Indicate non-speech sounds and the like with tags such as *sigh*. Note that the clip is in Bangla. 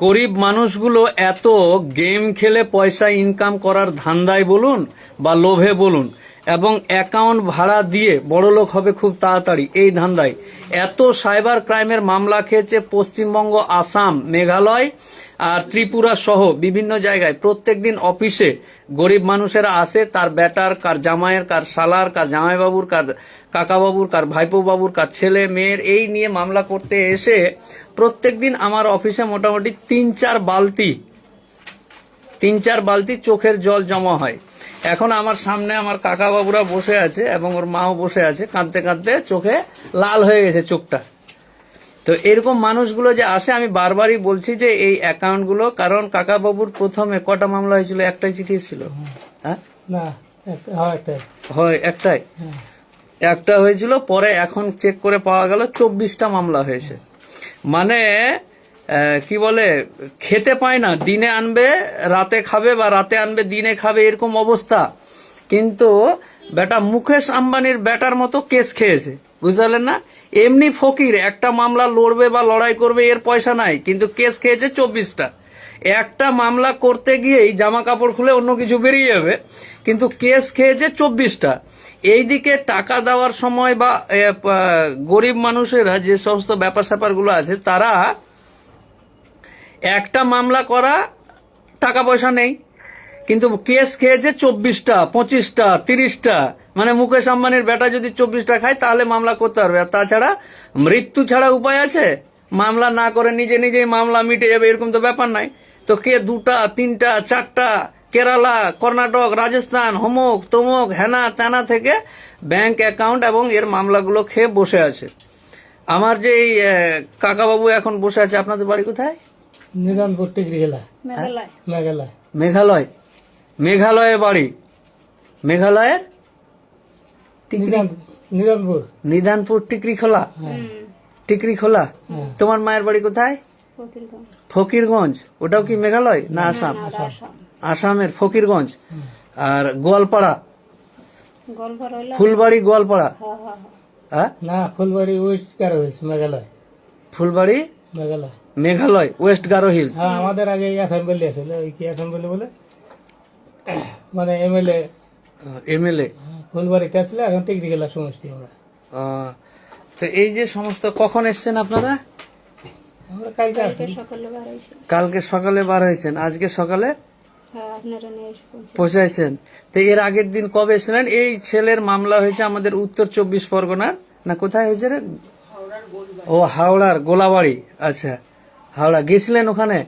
গরিব মানুষগুলো এত গেম খেলে পয়সা ইনকাম করার ধান্দায় বলুন বা লোভে বলুন এবং অ্যাকাউন্ট ভাড়া দিয়ে বড়লোক হবে খুব তাড়াতাড়ি। এই ধান্দায়। এত সাইবার ক্রাইমের মামলা খেয়েছে পশ্চিমবঙ্গ, আসাম, মেঘালয় আর ত্রিপুরা সহ বিভিন্ন জায়গায়। প্রত্যেক দিন অফিসে গরিব মানুষেরা আসে, তার বেটার কার জামাইয়ের, কার সালার কার জামাইবাবুর, কার কাকাবাবুর, কার ভাইপো বাবুর কার ছেলে, মেয়ের, এই নিয়ে মামলা করতে এসে প্রত্যেকদিন আমার অফিসে মোটামুটি তিন চার বালতি তিন চার বালতি চোখের জল জমা হয়। এখন আমার সামনে আমার কাকা বাবুরা বসে আছে এবং ওর মাও বসে আছে কাঁদতে কাঁদতে চোখে লাল হয়ে গেছে চোখটা। তো এরকম মানুষগুলো যে আসে আমি বারবারই বলছি যে এই অ্যাকাউন্টগুলো কারণ কাকা বাবুর প্রথমে কটা মামলা হয়েছিল? একটাই চিঠি ছিল হ্যাঁ? না হ্যাঁ একটাই। হয়। একটা হয়েছিল পরে এখন চেক করে পাওয়া গেল চব্বিশটা মামলা হয়েছে। মানে কি বলে, খেতে পায় না, দিনে আনবে, রাতে খাবে বা রাতে আনবে, দিনে খাবে, এরকম অবস্থা। কিন্তু বেটা মুকেশ আম্বানির বেটার মতো কেস খেয়েছে বুঝতে না? এমনি ফকির, একটা মামলা লড়বে বা লড়াই করবে, এর পয়সা নাই, কিন্তু কেস খেয়েছে চব্বিশটা। একটা মামলা করতে গিয়েই জামা কাপড় খুলে অন্য কিছু বেরিয়ে যাবে, কিন্তু কেস খেয়েছে চব্বিশটা। এইদিকে টাকা দেওয়ার সময় বা গরিব মানুষেরা যে সমস্ত ব্যাপার স্যাপারগুলো আছে, তারা একটা মামলা করা টাকা পয়সা নেই। কিন্তু কেস খেয়েছে চব্বিশটা, পঁচিশটা, তিরিশটা। মানে মুকেশ আম্বানির বেটা যদি চব্বিশটা খায়, তাহলে মামলা করতে পারবে। আর তাছাড়া মৃত্যু ছাড়া উপায় আছে? মামলা না করে নিজে নিজেই মামলা মিটে যাবে, এরকম তো ব্যাপার নাই। তো কে দুটা, তিনটা, চারটা, কেরালা, কর্ণাটক, রাজস্থান, হমুক, তমুক, হেনা, তেনা থেকে ব্যাংক অ্যাকাউন্ট এবং এর মামলাগুলো খেয়ে বসে আছে। আমার যে এই কাকাবাবু এখন বসে আছে, আপনাদের বাড়ি কোথায়? নিদানপুর টিকরি গেলা। মেঘালয়। মেঘালয়। মেঘালয়। মেঘালয়ে বাড়ি। মেঘালয়ের নিদান- নিদানপুর। নিদানপুর টিকরি খোলা। টিকরি খোলা। তোমার মায়ের বাড়ি কোথায়? ফকিরগঞ্জ। ফকিরগঞ্জ। ওটাও কি মেঘালয়? না আসাম। আসাম। আসামের ফকিরগঞ্জ। আর গোয়ালপাড়া। ফুলবাড়ি গোয়ালপাড়া। হ্যাঁ হ্যাঁ হ্যাঁ। হ্যাঁ? না ফুলবাড়ি ওয়েস্ট কার হয়েছে মেঘালয়। ফুলবাড়ি? মেঘালয়। মেঘালয় ওয়েস্ট গারো হিলস হ্যাঁ আমাদের আগে এই অ্যাসেম্বলি আছিল ওই কি অ্যাসেম্বলি বলে? *coughs* মানে এমএলএ এমএলএ ফুলবাড়িতে আসলে এখন টিকরি গেলা সমষ্টি আমরা। তো এই যে সমস্ত কখন এসছেন আপনারা? আমরা কালকে সকালে বার হয়েছেন। আজকে সকালে হ্যাঁ পৌঁছাইছেন। তো এর আগের দিন কবে এসেছিলেন? এই ছেলের মামলা হয়েছে আমাদের উত্তর চব্বিশ পরগনার। না কোথায় হয়েছে রে? ও হাওড়ার গোলাবাড়ি। আচ্ছা। হাওড়া গেছিলেন ওখানে